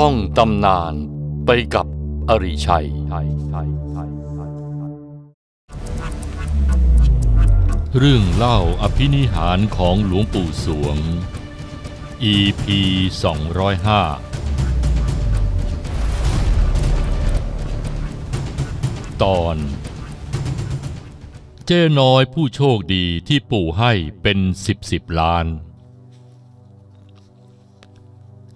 ท่องตำนานไปกับอริชัย เรื่องเล่าอภินิหารของหลวงปู่สวง EP 205 ตอน เจ้น้อยผู้โชคดีที่ปู่ให้เป็นสิบสิบล้าน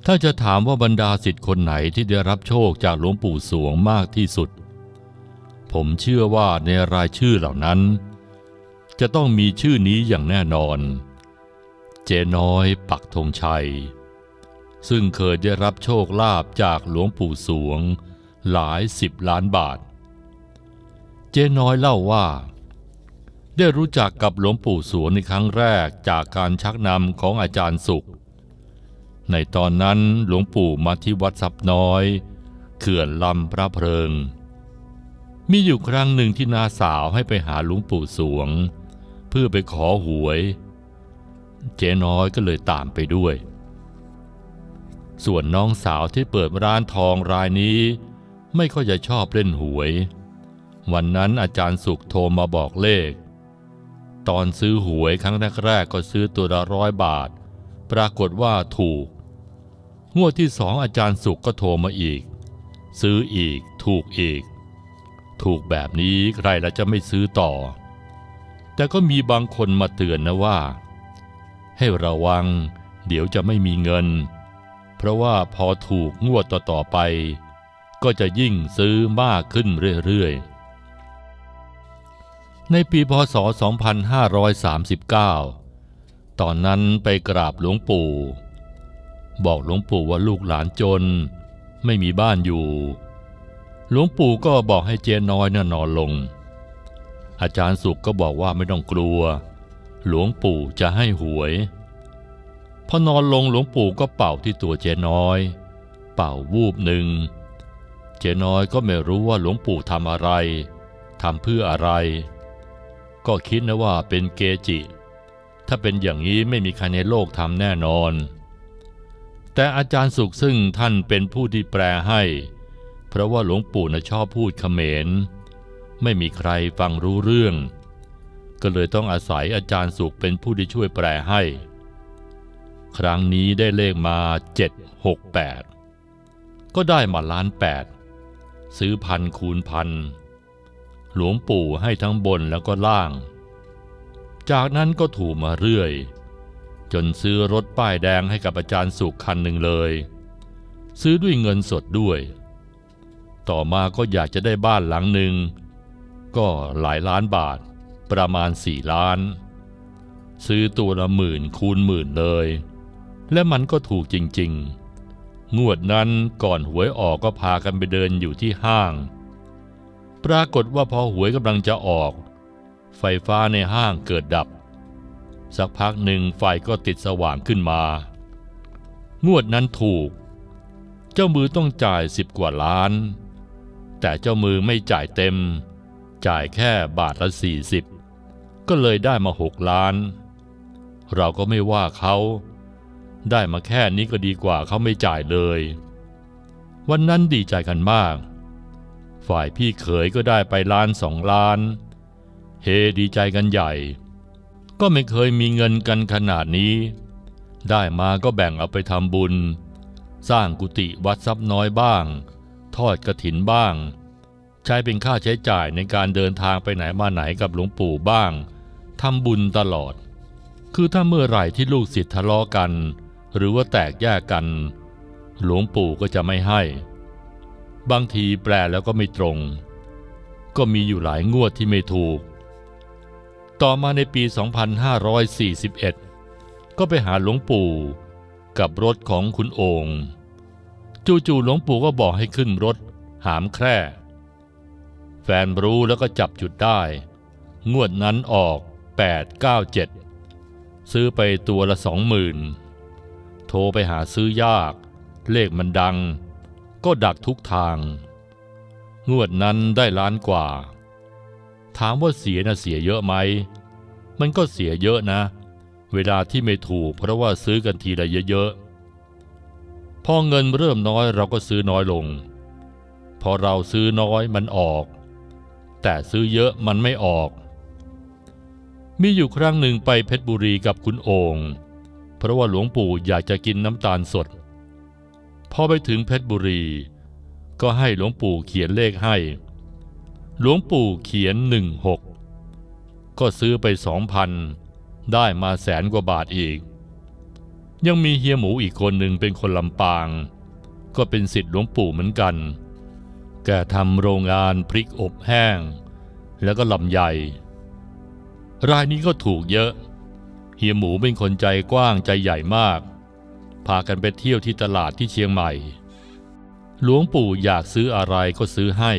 ถ้าจะถามว่าบรรดาสิทธิ์คนไหนที่ได้รับโชคจากหลวงปู่สวงมากที่สุด ผมเชื่อว่าในรายชื่อเหล่านั้น จะต้องมีชื่อนี้อย่างแน่นอน เจน้อยปักธงชัย ซึ่งเคยได้รับโชคลาภจากหลวงปู่สวง หลายสิบล้านบาท เจน้อยเล่าว่า ได้รู้จักกับหลวงปู่สวงในครั้งแรกจากการชักนำของอาจารย์สุข ในตอนนั้นหลวงปู่มาที่วัดซับน้อย เขื่อนลำพระเพลิง มีอยู่ครั้งหนึ่งที่นาสาวให้ไปหาหลวงปู่สวง เพื่อไปขอหวย เจ๊น้อยก็เลยตามไปด้วย ส่วนน้องสาวที่เปิดร้านทองรายนี้ ไม่ค่อยจะชอบเล่นหวย วันนั้นอาจารย์สุขโทรมาบอกเลข ตอนซื้อหวยครั้งแรกๆก็ซื้อตัวละร้อยบาท ปรากฏว่าถูก งวดที่สองอาจารย์สุขก็โทรมาอีก ซื้ออีกถูกอีก ถูกแบบนี้ใครละจะไม่ซื้อต่อ แต่ก็มีบางคนมาเตือนนะว่า ให้ระวัง เดี๋ยวจะไม่มีเงิน เพราะว่าพอถูกงวดต่อๆไป ก็จะยิ่งซื้อมากขึ้นเรื่อยๆ ในปีพศ 2539 ตอนนั้นไปกราบหลวงปู่ บอกหลวงปู่ว่าลูกหลานจน ไม่มีบ้านอยู่ หลวงปู่ก็บอกให้เจนน้อยน่ะนอนลง อาจารย์สุขก็บอกว่าไม่ต้องกลัว หลวงปู่จะให้หวยพอนอนลงหลวงปู่ก็เป่าที่ตัวเจน้อย เป่าวูบหนึ่ง เจน้อยก็ไม่รู้ว่าหลวงปู่ทำอะไรทำเพื่ออะไร ก็คิดนะว่าเป็นเกจิ ถ้าเป็นอย่างนี้ไม่มีใครในโลกทำแน่นอน แต่อาจารย์สุขซึ่งท่านเป็นผู้ที่แปลให้ เพราะว่าหลวงปู่นะชอบพูดเขมร ไม่มีใครฟังรู้เรื่อง ก็เลยต้องอาศัยอาจารย์สุขเป็นผู้ที่ช่วยแปลให้ ครั้งนี้ได้เลขมา 768 ก็ได้มาล้านแปดซื้อพันคูณพันหลวงปู่ให้ทั้งบนแล้วก็ล่าง จากนั้นก็ถูกมาเรื่อย จนซื้อรถป้ายแดงให้กับอาจารย์สุขคันหนึ่งเลย ซื้อด้วยเงินสดด้วย ต่อมาก็อยากจะได้บ้านหลังหนึ่ง ก็หลายล้านบาท ประมาณสี่ล้าน ซื้อตัวละหมื่นคูณหมื่นเลย และมันก็ถูกจริง ๆ งวดนั้นก่อนหวยออกก็พากันไปเดินอยู่ที่ห้าง ปรากฏว่าพอหวยกำลังจะออก ไฟฟ้าในห้างเกิดดับ สักพักหนึ่งไฟก็ติดสว่างขึ้นมา งวดนั้นถูก เจ้ามือต้องจ่ายสิบกว่าล้าน แต่เจ้ามือไม่จ่ายเต็ม จ่ายแค่บาทละสี่สิบก็เลยได้มาหกล้าน เราก็ไม่ว่าเขา ได้มาแค่นี้ก็ดีกว่าเขาไม่จ่ายเลย วันนั้นดีใจกันมาก ฝ่ายพี่เขยก็ได้ไปล้านสองล้าน เฮดีใจกันใหญ่ ก็ไม่เคยมีเงินกันขนาดนี้ ได้มาก็แบ่งเอาไปทำบุญ สร้างกุฏิวัดทรัพย์น้อยบ้าง ทอดกระถินบ้าง ใช้เป็นค่าใช้จ่ายในการเดินทางไปไหนมาไหนกับหลวงปู่บ้างทำบุญตลอด คือถ้าเมื่อไหร่ที่ลูกศิษย์ทะเลาะกัน หรือว่าแตกแยกกัน หลวงปู่ก็จะไม่ให้ บางทีแปลแล้วก็ไม่ตรง ก็มีอยู่หลายงวดที่ไม่ถูก ต่อมาในปี 2541 ก็ไปหาหลวงปู่กับรถของคุณโองค์จู่ๆหลวงปู่ก็บอกให้ขึ้นรถหามแคร่ แฟนรู้แล้วก็จับจุดได้ งวดนั้นออก 897 ซื้อไปตัวละสองหมื่นโทรไปหาซื้อยาก เลขมันดัง ก็ดักทุกทาง งวดนั้นได้ล้านกว่า ถามว่าเสียนะเสียเยอะไหม มันก็เสียเยอะนะ เวลาที่ไม่ถูกเพราะว่าซื้อกันทีละเยอะๆ พอเงินเริ่มน้อยเราก็ซื้อน้อยลง พอเราซื้อน้อยมันออก แต่ซื้อเยอะมันไม่ออก มีอยู่ครั้งหนึ่งไปเพชรบุรีกับคุณโองค์เพราะว่าหลวงปู่อยากจะกินน้ำตาลสด พอไปถึงเพชรบุรี ก็ให้หลวงปู่เขียนเลขให้ หลวงปู่เขียนหนึ่งหกก็ซื้อไปสองพันได้มาแสนกว่าบาทอีก ยังมีเฮียหมูอีกคนหนึ่งเป็นคนลำปาง ก็เป็นสิทธิ์หลวงปู่เหมือนกัน แกทำโรงงานพริกอบแห้ง แล้วก็ลำไยรายนี้ก็ถูกเยอะ เฮียหมูเป็นคนใจกว้างใจใหญ่มาก พากันไปเที่ยวที่ตลาดที่เชียงใหม่ หลวงปู่อยากซื้ออะไรก็ซื้อให้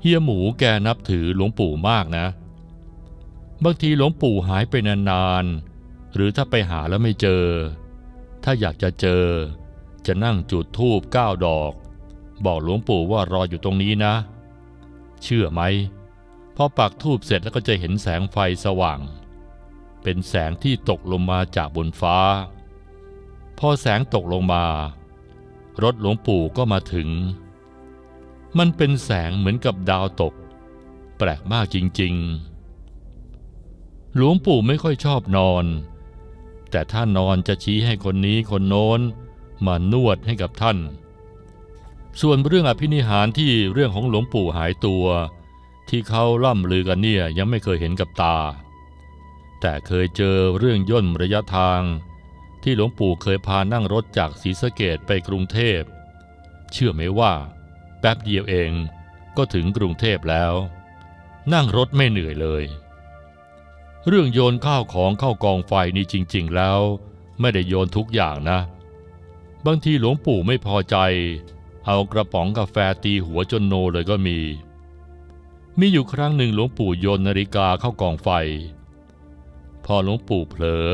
เฮียหมูแกนับถือหลวงปู่มากนะ บางทีหลวงปู่หายไปนานๆ หรือถ้าไปหาแล้วไม่เจอ ถ้าอยากจะเจอ จะนั่งจุดธูปเก้าดอก บอกหลวงปู่ว่ารออยู่ตรงนี้นะ เชื่อไหมพอปักธูปเสร็จแล้วก็จะเห็นแสงไฟสว่าง เป็นแสงที่ตกลงมาจากบนฟ้า พอแสงตกลงมา รถหลวงปู่ก็มาถึง มันเป็นแสงเหมือนกับดาวตก แปลกมากจริง ๆ หลวงปู่ไม่ค่อยชอบนอน แต่ถ้านอนจะชี้ให้คนนี้คนโน้นมานวดให้กับท่าน ส่วนเรื่องอภินิหารที่เรื่องของหลวงปู่หายตัว ที่เขาล่ำลือกันเนี่ยยังไม่เคยเห็นกับตา แต่เคยเจอเรื่องย่นระยะทาง ที่หลวงปู่เคยพานั่งรถจากศรีสะเกดไปกรุงเทพ เชื่อไหมว่า แป๊บเดียวเองก็ถึงกรุงเทพแล้ว นั่งรถไม่เหนื่อยเลย เรื่องโยนข้าวของเข้ากองไฟนี่จริง ๆ แล้ว ไม่ได้โยนทุกอย่างนะ บางทีหลวงปู่ไม่พอใจ เอากระป๋องกาแฟตีหัวจนโนเลยก็มี มีอยู่ครั้งหนึ่งหลวงปู่โยนนาฬิกาเข้ากองไฟ พอหลวงปู่เผลอ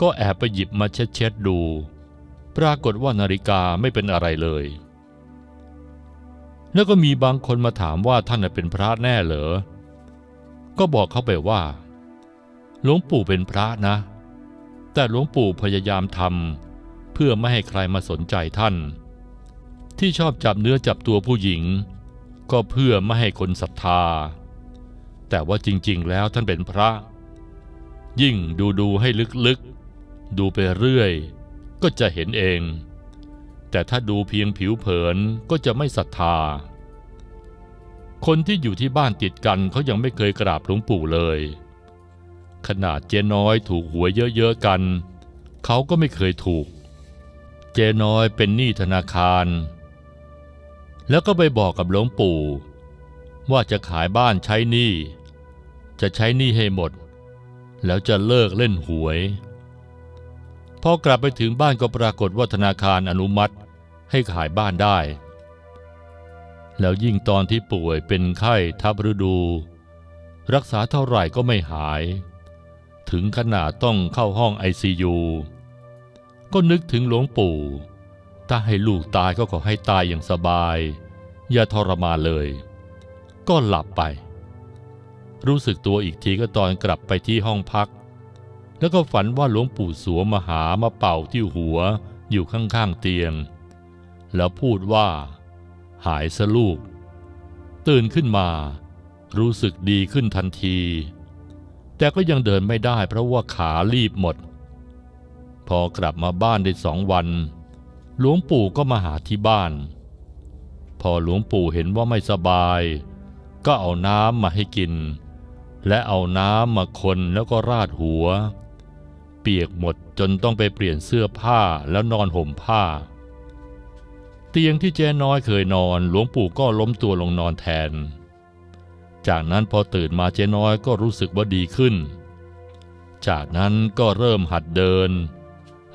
ก็แอบไปหยิบมาเช็ดๆดู ปรากฏว่านาฬิกาไม่เป็นอะไรเลย แล้วก็มีบางคนมาถามว่าท่านเป็นพระแน่เหรอ ก็บอกเขาไปว่า หลวงปู่เป็นพระนะ แต่หลวงปู่พยายามทำเพื่อไม่ให้ใครมาสนใจท่าน ที่ชอบจับเนื้อจับตัวผู้หญิง ก็เพื่อไม่ให้คนศรัทธา แต่ว่าจริงๆ แล้วท่านเป็นพระ ยิ่งดูดูๆให้ลึกๆ ดูไปเรื่อย ก็จะเห็นเอง แต่ถ้าดูเพียงผิวเผินก็จะไม่ศรัทธา คนที่อยู่ที่บ้านติดกันเขายังไม่เคยกราบหลวงปู่เลย ขนาดเจ๊น้อยถูกหวยเยอะๆกัน เขาก็ไม่เคยถูก เจ๊น้อยเป็นหนี้ธนาคาร แล้วก็ไปบอกกับหลวงปู่ ว่าจะขายบ้านใช้หนี้ จะใช้หนี้ให้หมด แล้วจะเลิกเล่นหวย พอกลับไปถึงบ้านก็ปรากฏว่าธนาคารอนุมัติให้ขายบ้านได้ แล้วยิ่งตอนที่ป่วยเป็นไข้ทับฤดู รักษาเท่าไหร่ก็ไม่หาย ถึงขนาดต้องเข้าห้องไอซียูก็นึกถึงหลวงปู่ ถ้าให้ลูกตายก็ขอให้ตายอย่างสบาย อย่าทรมานเลย ก็หลับไป รู้สึกตัวอีกทีก็ตอนกลับไปที่ห้องพัก แล้วก็ฝันว่าหลวงปู่สวมมาหามาเป่าที่หัวอยู่ข้างๆเตียง แล้วพูดว่า หายซะลูก ตื่นขึ้นมา รู้สึกดีขึ้นทันที แต่ก็ยังเดินไม่ได้เพราะว่าขาลีบหมด พอกลับมาบ้านได้สองวัน หลวงปู่ก็มาหาที่บ้าน พอหลวงปู่เห็นว่าไม่สบาย ก็เอาน้ำมาให้กินและเอาน้ำมาคนแล้วก็ราดหัว เปียกหมดจนต้องไปเปลี่ยนเสื้อผ้าแล้วนอนห่มผ้า เตียงที่เจ๊น้อยเคยนอนหลวงปู่ก็ล้มตัวลงนอนแทน จากนั้นพอตื่นมาเจ๊น้อยก็รู้สึกว่าดีขึ้น จากนั้นก็เริ่มหัดเดิน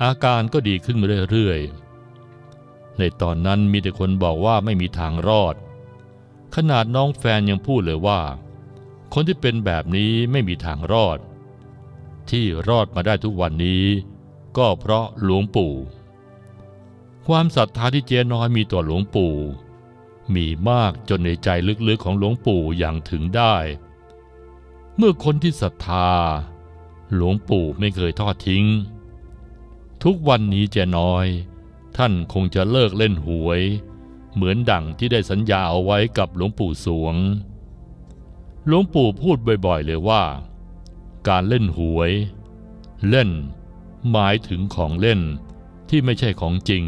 อาการก็ดีขึ้นเรื่อยๆ ในตอนนั้นมีแต่คนบอกว่าไม่มีทางรอด ขนาดน้องแฟนยังพูดเลยว่า คนที่เป็นแบบนี้ไม่มีทางรอด ที่รอดมาได้ทุกวันนี้ ก็เพราะหลวงปู่ ความศรัทธาที่เจ๊น้อยมีต่อหลวงปู่ มีมากจนในใจลึกๆของหลวงปู่อย่างถึงได้ เมื่อคนที่ศรัทธา หลวงปู่ไม่เคยทอดทิ้ง ทุกวันนี้เจ๊น้อย ท่านคงจะเลิกเล่นหวย เหมือนดั่งที่ได้สัญญาเอาไว้กับหลวงปู่สวงหลวงปู่พูดบ่อยๆเลยว่า การเล่นหวย เล่น หมายถึงของเล่นที่ไม่ใช่ของจริง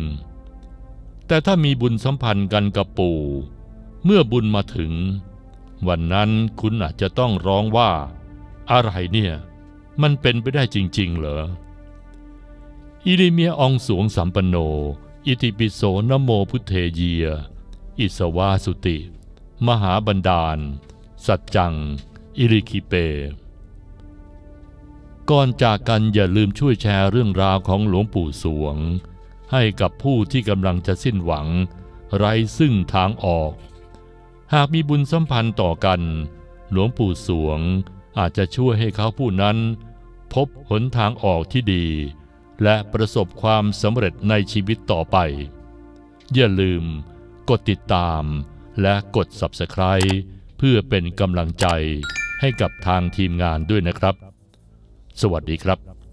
แต่ถ้ามีบุญสัมพันธ์กันกับปู่ เมื่อบุญมาถึง วันนั้นคุณอาจจะต้องร้องว่า อะไรเนี่ย มันเป็นไปได้จริง ๆ เหรอ อิริเมียอองสวงสัมปันโน อิติปิโสนโมพุทเทเยีย อิสวาสุติ มหาบันดาล สัจจัง อิริคิเป ก่อนจากกันอย่าลืมช่วยแชร์เรื่องราวของหลวงปู่สวง ให้กับผู้ที่กำลังจะสิ้นหวัง ไร้ซึ่งทางออก หากมีบุญสัมพันธ์ต่อกัน หลวงปู่สวงอาจจะช่วยให้เขาผู้นั้น พบหนทางออกที่ดี และประสบความสำเร็จในชีวิตต่อไป อย่าลืมกดติดตามและกด Subscribe เพื่อเป็นกำลังใจให้กับทางทีมงานด้วยนะครับ สวัสดีครับ